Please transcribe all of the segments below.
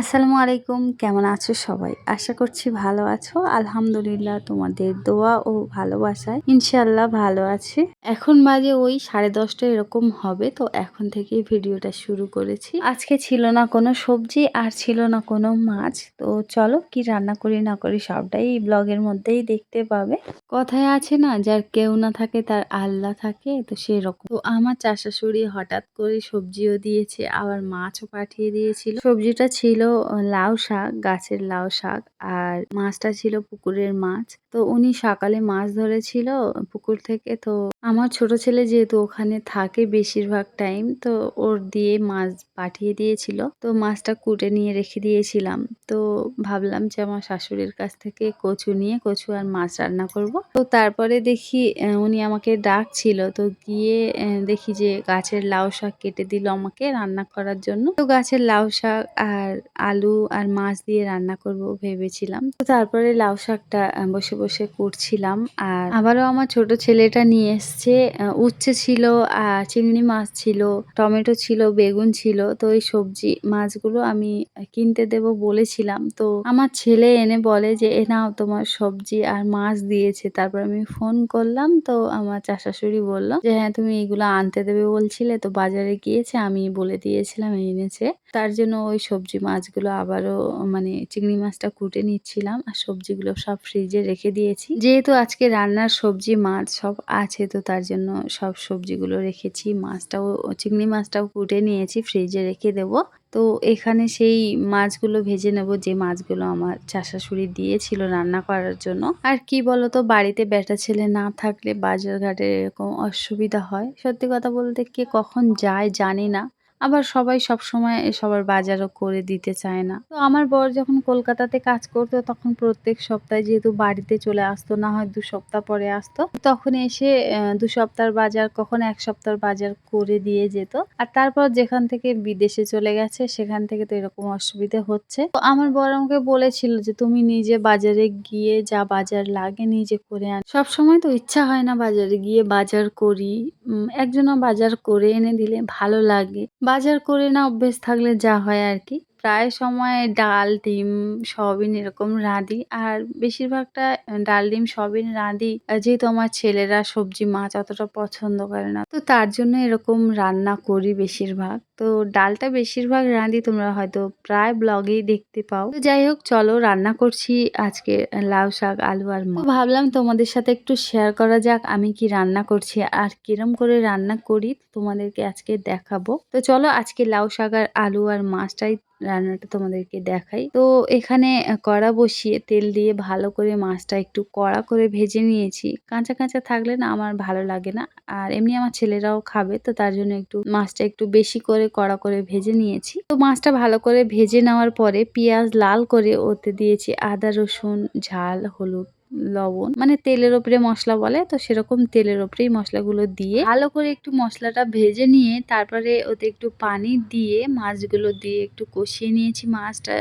আসসালামু আলাইকুম, কেমন আছো সবাই? আশা করছি ভালো আছো। আলহামদুলিল্লাহ তোমাদের দোয়া ও ভালোবাসায় ইনশাল্লাহ ভালো আছে। এখন বাজে ওই সাড়ে দশটা এরকম হবে, তো এখন থেকেই ভিডিওটা শুরু করেছি। আজকে ছিল না কোনো সবজি আর ছিল না কোনো মাছ, তো চলো কি রান্না করি না করি সবটাই ব্লগের মধ্যেই দেখতে পাবে। কথায় আছে না, যার কেউ না থাকে তার আল্লাহ থাকে, তো সেরকম। তো আমার চাষাশুড়ি হঠাৎ করে সবজিও দিয়েছে, আবার মাছও পাঠিয়ে দিয়েছিল। সবজিটা ছিল লাউ শাক, গাছের লাউ শাক আর মাছটা ছিল পুকুরের মাছ। তো উনি সকালে মাছ ধরেছিল পুকুর থেকে, তো আমার ছোট ছেলে যেহেতু ওখানে থাকে বেশিরভাগ টাইম, তো ওর দিয়ে মাছ পাঠিয়ে দিয়েছিল। তো মাছটা কুটে নিয়ে রেখে দিয়েছিলাম। তো ভাবলাম যে আমার শাশুড়ির কাছ থেকে কচু নিয়ে কচু আর মাছ রান্না করব। তো তারপরে দেখি উনি আমাকে ডাকছিল। তো গিয়ে দেখি যে গাছের লাউ শাক কেটে দিল আমাকে রান্না করার জন্য। তো গাছের লাউ শাক আর আলু আর মাছ দিয়ে রান্না করব ভেবেছিলাম। তো তারপরে লাউ শাকটা বসে বসে কুটছিলাম। আর আবারও আমার ছোট ছেলেটা নিয়ে আহ, উচ্ছে ছিল চিংড়ি মাছ ছিল টমেটো ছিল বেগুন ছিল। তো এই সবজি মাছগুলো আমি কিনতে দেব বলেছিলাম। তো আমার ছেলে এনে বলে যে এ নাও তোমার সবজি আর মাছ দিয়েছে। তারপর আমি ফোন করলাম তো আমার চাষাশুড়ি বলল যে হ্যাঁ তুমি এগুলো আনতে দেবে বলছিলে তো বাজারে গিয়েছে আমি বলে দিয়েছিলাম এনেছে। তার জন্য ওই সবজি মাছগুলো আবারও মানে চিংড়ি মাছটা কুটে নিচ্ছিলাম আর সবজিগুলো সব ফ্রিজে রেখে দিয়েছি। যেহেতু আজকে রান্নার সবজি মাছ সব আছে তো তার জন্য সব সবজিগুলো রেখেছি। মাছটাও, চিংড়ি মাছটাও কুটে নিয়েছি, ফ্রিজে রেখে দেব। তো এখানে সেই মাছগুলো ভেজে নেব, যে মাছগুলো আমার চাষাশুড়ি দিয়েছিল রান্না করার জন্য। আর কি বলতো, বাড়িতে বেটা ছেলে না থাকলে বাজারঘাটে এরকম অসুবিধা হয়। সত্যি কথা বলতে কে কখন যায় জানি না। আবার সবাই সব সময় সবার বাজারও করে দিতে চায় না। তো আমার বর যখন কলকাতাতে কাজ করতো, তখন প্রত্যেক সপ্তাহে যেহেতু বাড়িতে চলে আসতো, না হয় দু সপ্তাহ পরে আসতো, তখন এসে দু সপ্তাহের বাজার, কখন এক সপ্তাহ বাজার করে দিয়ে যেত। আর তারপর যেখান থেকে বিদেশে চলে গেছে, সেখান থেকে তো এরকম অসুবিধা হচ্ছে। তো আমার বর আমাকে বলেছিল যে, তুমি নিজে বাজারে গিয়ে যা বাজার লাগে নিজে করে আন। সব সময় তো ইচ্ছা হয় না বাজারে গিয়ে বাজার করি। একজনা বাজার করে এনে দিলে ভালো লাগে। বাজার করে না অভ্যেস থাকলে যা হয় আর কি। প্রায় সময় ডাল, ডিম, সয়াবিন এরকম রাঁধি। আর বেশিরভাগটা ডাল, ডিম, সয়াবিন রাঁধি। যেহেতু আমার ছেলেরা সবজি মাছ অতটা পছন্দ করে না, তো তার জন্য এরকম রান্না করি বেশিরভাগ। তো ডালটা বেশিরভাগ রাঁধি, তোমরা হয়তো প্রায় ব্লগেই দেখতে পাও। তো যাই হোক, চলো রান্না করছি আজকে লাউ শাক, আলু আর তো ভাবলাম তোমাদের সাথে একটু শেয়ার করা যাক, আমি কি রান্না করছি আর কিরম করে রান্না করি, তোমাদেরকে আজকে দেখাবো। তো চলো আজকে লাউ শাক আর আলু আর মাছটাই রান্নাটা তোমাদেরকে দেখাই। তো এখানে কড়া বসিয়ে তেল দিয়ে ভালো করে মাছটা একটু কড়া করে ভেজে নিয়েছি। কাঁচা কাঁচা থাকলে না আমার ভালো লাগে না। আর এমনি আমার ছেলেরাও খাবে, তো তার জন্য একটু মাছটা একটু বেশি করে কড়া করে ভেজে নিয়েছি। তো মাছটা ভালো করে ভেজে নেওয়ার পরে পেঁয়াজ লাল করে ওতে দিয়েছি আদা, রসুন, ঝাল, হলুদ লবণ। মানে তেলের ওপরে মশলা বলে, তো সেরকম তেলের ওপরেই মশলাগুলো দিয়ে ভালো করে একটু মশলাটা ভেজে নিয়ে তারপরে ওতে একটু পানি দিয়ে মাছগুলো দিয়ে একটু কষিয়ে নিয়েছি মাছটা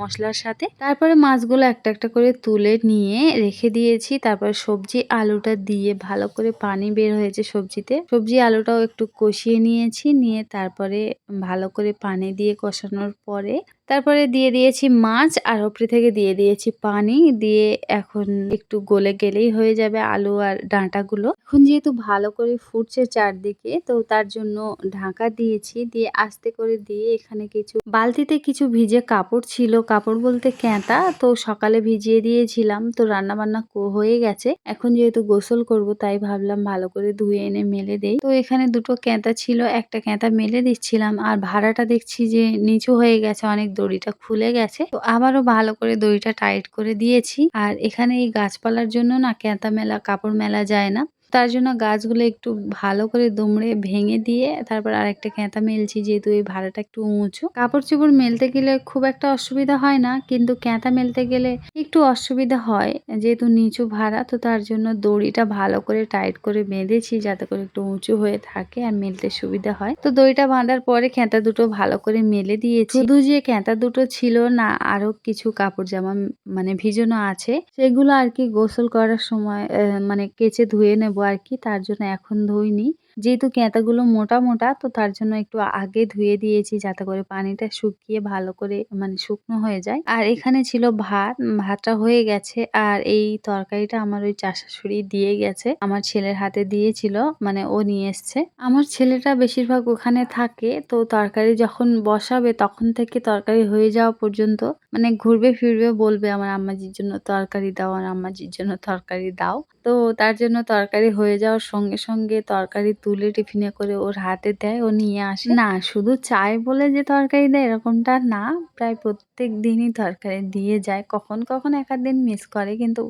মশলার সাথে। তারপরে মাছগুলো একটা একটা করে তুলে নিয়ে রেখে দিয়েছি। তারপরে সবজি আলুটা দিয়ে ভালো করে পানি বের হয়েছে সবজিতে। সবজি আলুটাও একটু কষিয়ে নিয়েছি, নিয়ে তারপরে ভালো করে পানি দিয়ে কষানোর পরে তারপরে দিয়ে দিয়েছি মাছ আর ওপরে থেকে দিয়ে দিয়েছি পানি। দিয়ে এখন একটু গলে গেলেই হয়ে যাবে আলু আর ডাঁটাগুলো। এখন যেহেতু ভালো করে ফুটছে চারদিকে, তো তার জন্য ঢাকা দিয়েছি। দিয়ে আস্তে করে দিয়ে এখানে কিছু, বালতিতে কিছু ভিজে কাপড় ছিল। কাপড় বলতে ক্যাঁতা, তো সকালে ভিজিয়ে দিয়েছিলাম। তো রান্না বান্না হয়ে গেছে। এখন যেহেতু গোসল করব, তাই ভাবলাম ভালো করে ধুয়ে এনে মেলে দেই। তো এখানে দুটো ক্যাঁতা ছিল, একটা ক্যাঁতা মেলে দিচ্ছিলাম। আর ভাড়াটা দেখছি যে নিচু হয়ে গেছে অনেক দড়িটা খুলে গেছে। তো আবারও ভালো করে দড়িটা টাইট করে দিয়েছি। আর এখানে এই গাছপালার জন্য না ক্যাঁতা মেলা, কাপড় মেলা যায় না। তার জন্য গাছগুলো একটু ভালো করে দুমড়ে ভেঙে দিয়ে তারপর আরেকটা ক্যাঁতা মেলছি যেহেতু এই ভাড়াটা একটু উঁচু। কাপড় চোপড় মেলতে গেলে খুব একটা অসুবিধা হয় না, কিন্তু ক্যাঁতা মেলতে গেলে একটু অসুবিধা হয়। যেহেতু নিচু ভাড়া, তো তার জন্য দড়িটা ভালো করে টাইট করে বেঁধেছি যাতে করে একটু উঁচু হয়ে থাকে আর মেলতে সুবিধা হয়। তো দড়িটা বাঁধার পরে ক্যাঁতা দুটো ভালো করে মেলে দিয়েছি। শুধু যে ক্যাঁতা দুটো ছিল না, আরও কিছু কাপড় জামা মানে ভিজানো আছে। সেগুলো আর কি গোসল করার সময় মানে কেচে ধুয়ে নেব আর কি তার জন্য এখন ধুইনি। যেহেতু কেঁতাগুলো মোটা মোটা, তো তার জন্য একটু আগে ধুয়ে দিয়েছি যাতে করে পানিটা শুকিয়ে ভালো করে মানে শুকনো হয়ে যায়। আর এখানে ছিল ভাত, ভাতটা হয়ে গেছে। আর এই তরকারিটা আমার ওই চাশাশুড়ি দিয়ে গেছে। আমার ছেলের হাতে দিয়েছিল মানে ও নিয়ে এসছে। আমার ছেলেটা বেশিরভাগ ওখানে থাকে, তো তরকারি যখন বসাবে তখন থেকে তরকারি হয়ে যাওয়া পর্যন্ত মানে ঘুরবে ফিরবে বলবে আমার আম্মাজির জন্য তরকারি দাও আর আম্মাজির জন্য তরকারি দাও। তো তার জন্য তরকারি হয়ে যাওয়ার সঙ্গে সঙ্গে তরকারি তুলে টিফিনে করে ওর হাতে দেয়, ও নিয়ে আসে। না, শুধু চায় বলে যে তরকারি দেয় এরকমটা না। প্রায় প্রত্যেক দিনই তরকারি দিয়ে যায়। কখন কখন এক দিন মিস করে, কিন্তু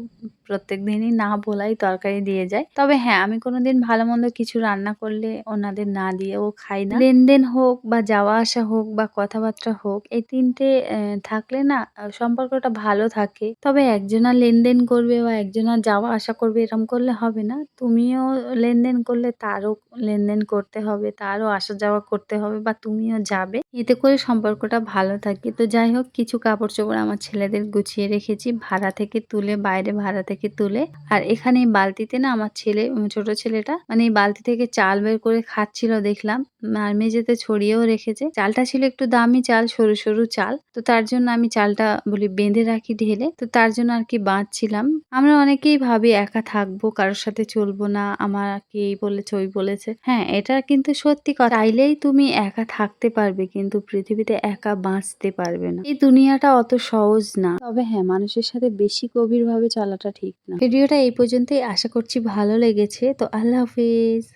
প্রত্যেক দিনই না বলাই তরকারি দিয়ে যায়। তবে হ্যাঁ আমি কোনোদিন ভালো মন্দ কিছু রান্না করলে ওনাদের না দিয়েও খাই না। লেনদেন হোক বা যাওয়া আসা হোক বা কথাবার্তা হোক, এই তিনটে থাকলে না সম্পর্কটা ভালো থাকে। তবে একজনা লেনদেন করবে বা একজনা যাওয়া আসা করবে এরকম করলে হবে না। তুমিও লেনদেন করলে তারও লেনদেন করতে হবে, তারও আসা যাওয়া করতে হবে বা তুমিও যাবে। এতে করে সম্পর্কটা ভালো থাকে। তো যাই হোক কিছু কাপড় চোপড় আমার ছেলেদের গুছিয়ে রেখেছি, ভাড়া থেকে তুলে, বাইরে ভাড়া থেকে তুলে। আর এখানে বালতিতে না আমার ছেলে ছোট ছেলেটা মানে এই বালতি থেকে চাল বের করে খাচ্ছিল দেখলাম। আর মেঝেতে ছড়িয়েও রেখেছে। চালটা ছিল একটু দামি চাল, সরু সরু চাল। তো তার জন্য আমি চালটা বলি বেঁধে রাখি ঢেলে। তো তার জন্য আর কি বাঁধছিলাম। আমরা অনেকেই ভাবি একা থাকব, কারোর সাথে চলবো না, আমার কি এই বলেছে ওই বলেছে। হ্যাঁ এটা কিন্তু সত্যি কথা। চাইলেই তুমি একা থাকতে পারবে, কিন্তু পৃথিবীতে একা বাঁচতে পারবে না। এই দুনিয়াটা অত সহজ না। তবে হ্যাঁ মানুষের সাথে বেশি গভীরভাবে চলাটা ঠিক না। ভিডিওটা এই পর্যন্তই। আশা করছি ভালো লেগেছে। তো আল্লাহ হাফিজ।